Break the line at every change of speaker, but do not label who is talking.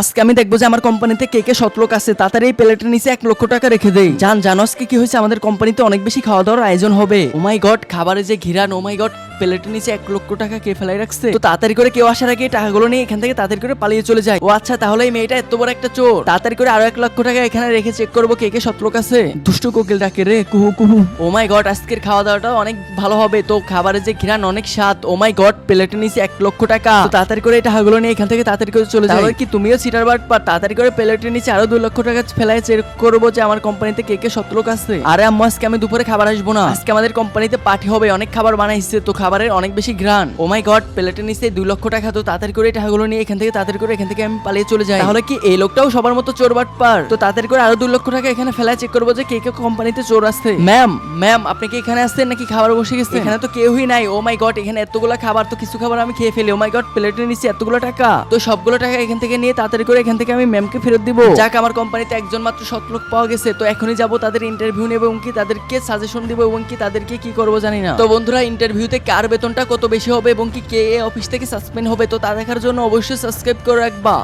আজকে আমি দেখব যে আমার কোম্পানিতে কে কে শতলোক আছে। তাড়াতাড়ি এই প্লেটের নিচে এক লক্ষ টাকা রেখে দেই। জান, জানো আজকে কি হয়েছে? আমাদের কোম্পানিতে অনেক বেশি খাওয়া দাওয়ার আয়োজন হবে। ও মাই গড খাবারে যে ঘিরান ও মাই গড প্লেটের নিচে এক লক্ষ টাকা কে ফেলাই রাখছে? তো তাড়াতাড়ি করে কেউ আসার আগে টাকাগুলো নিয়ে এখান থেকে তাড়াতাড়ি করে পালিয়ে চলে যায়। ও আচ্ছা তাহলে এই মেয়েটা এত বড় একটা চোর। তাড়াতাড়ি করে আরও এক লক্ষ টাকা এখানে রেখে চেক করব কে কে শতলোক আছে। দুষ্টু কোকিল ডাকে রে, কুহু কুহু। ও মাই গড আজকের খাওয়া দাওয়াটা অনেক ভালো হবে। তো খাবারের যে ঘিরান অনেক স্বাদ। ও মাই গড প্লেটের নিচে এক লক্ষ টাকা। তাড়াতাড়ি করে এই টাকাগুলো নিয়ে এখান থেকে তাড়াতাড়ি করে চলে যাও কি তুমিও সিটার বাট তাড়াতাড়ি করে প্লেটের নিচে আরও দুই লক্ষ টাকা ফেলায় চেক করব যে আমার কোম্পানিতে কে কে শতলোক আছে। আরে আম্মু, আজকে আমি দুপুরে খাবার আসব না। আজকে আমাদের কোম্পানিতে পার্টি হবে, অনেক খাবার বানাইছে, তো খাবারের অনেক বেশি ঘ্রাণ। ও মাই গড প্লেটের নিচে দুই লক্ষ টাকা, তো তাড়াতাড়ি করে টাকাগুলো নিয়ে এখান থেকে, তাড়াতাড়ি করে এখান থেকে আমি পালিয়ে চলে যাই। তাহলে কি এই লোকটাও সবার মতো চোর বাট পার? তো তাড়াতাড়ি করে আরও দুই লক্ষ টাকা এখানে ফেলায় চেক করব যে কে কে কোম্পানিতে চোর আসছে ম্যাম ম্যাম আপনি কি এখানে আসছেন নাকি খাবার বসে গেছে? এখানে তো কেউই নাই। ও মাই গড এখানে এতগুলো খাবার, তো কিছু খাবার আমি খেয়ে ফেলি। ও মাই গড প্লেটের নিচে এতগুলো টাকা। তো সবগুলো টাকা এখান থেকে নিয়ে তাড়াতাড়ি করে এখান থেকে আমি ম্যামকে ফেরত দিব। যাক আমার কোম্পানিতে একজন মাত্র সৎ লোক পাওয়া গেছে তো এখনই যাব তাদের ইন্টারভিউ নেব এবং কি তাদেরকে সাজেশন দিব এবং কি তাদেরকে কি করব জানি না। তো বন্ধুরা ইন্টারভিউতে কার বেতনটা কত বেশি হবে এবং কি কে অফিস থেকে সাসপেন্ড হবে তো তা দেখার জন্য অবশ্যই সাবস্ক্রাইব করে রাখবা।